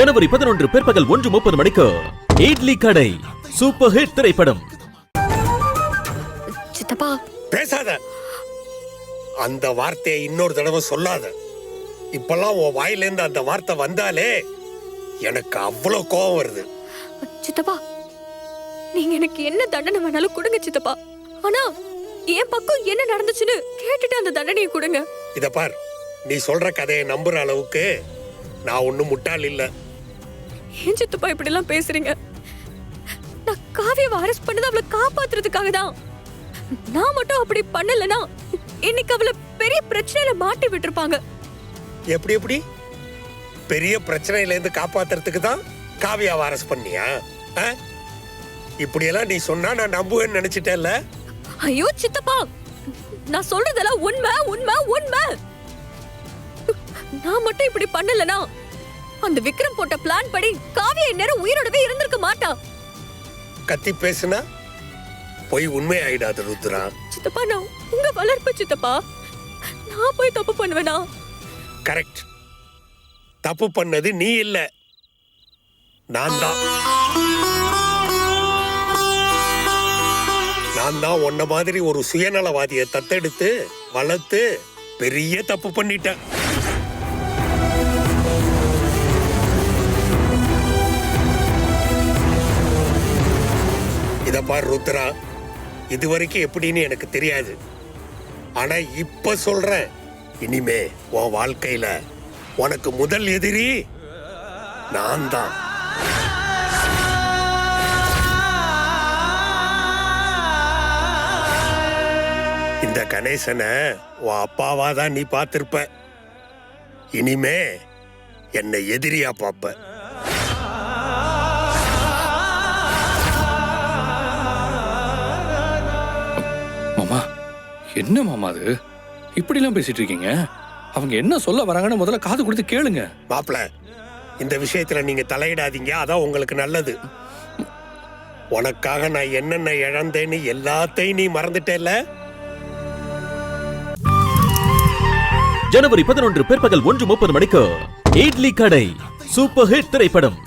ஜனவரி பதினொன்று பிற்பகல் ஒன்று முப்பது மணிக்கு இட்லி கடை சூப்பர் ஹிட் திரைப்படம். சித்தப்பா. பேசாத. அந்த வார்த்தையை இன்னொரு தடவை சொல்லாத. இப்பெல்லாம் உன் வாயிலேருந்து அந்த வார்த்தை வந்தாலே எனக்கு அவ்வளவு கோபம் வருது. சித்தப்பா நீங்க எனக்கு என்ன தண்டனை வேணாலும் கொடுங்க சித்தப்பா. ஆனா என் பக்கம் என்ன நடந்துச்சுன்னு கேட்டுட்டு அந்த தண்டனையை கொடுங்க. இத பார் நீ சொல்ற கதையை நம்புற அளவுக்கு நான் ஒண்ணும் முட்டாள் இல்ல. ஏன் சித்தப்பா இப்படி எல்லாம் பேசுறீங்க? நான் காவியாவை அரெஸ்ட் பண்ணது அவளை காப்பாத்துறதுக்காக தான். நான் மட்டும் அப்படி பண்ணலனா இன்னைக்கு அவளை பெரிய பிரச்சனையில மாட்டி விட்டுருப்பாங்க. எப்படி எப்படி? பெரிய பிரச்சனையில இருந்து காப்பாத்துறதுக்கு தான் காவியாவை அரெஸ்ட் பண்ணியா? இப்படியெல்லாம் நீ சொன்னா நான் நம்புவேன்னு நினைச்சிட்டேல்ல ஐயோ சித்தப்பா! நான் சொல்றதெல்லாம் உண்மை உண்மை உண்மை! நான் மட்டும் இப்படி பண்ணலனா அந்த விக்ரம் போட்ட பிளான் படி காவியா இந்நேரம் உயிரோடவே இருந்திருக்க மாட்டா. கத்தி பேசுனா போய் உண்மை ஆயிடாது ருத்ரா. சித்தப்பா நான் உங்க வளர்ப்பு சித்தப்பா. நான் போய் தப்பு பண்ணுவேனா? கரெக்ட் தப்பு பண்ணது நீ இல்ல. நான் தான். நான் தான் உன்ன மாதிரி ஒரு சுயநலவாதியை தத்தெடுத்து வளர்த்து பெரிய தப்பு பண்ணிட்டேன். இத பார் ருத்ரா? இது வரைக்கும் எப்படின்னு எனக்கு தெரியாது. ஆனா இப்ப சொல்றேன். இனிமே உன் வாழ்க்கையில உனக்கு முதல் எதிரி நான் தான். இந்த கணேசனை உன் அப்பாவா தான் நீ பார்த்திருப்ப. இனிமே என்னை எதிரியா பார்ப்ப. என்ன மாமா அது? இப்படிலாம் பேசிட்டு இருக்கீங்க அவங்க என்ன சொல்ல வராங்கன்னு முதல்ல காது கொடுத்து கேளுங்க. மாப்பிள இந்த விஷயத்துல நீங்க தலையிடாதீங்க. அதான் உங்களுக்கு நல்லது. உனக்காக நான் என்னென்ன இழந்தேன்னு எல்லாத்தையும் நீ மறந்துட்டேல்ல? ஜனவரி பதினொன்று பிற்பகல் ஒன்று முப்பது மணிக்கு இட்லி கடை சூப்பர் ஹிட் திரைப்படம்.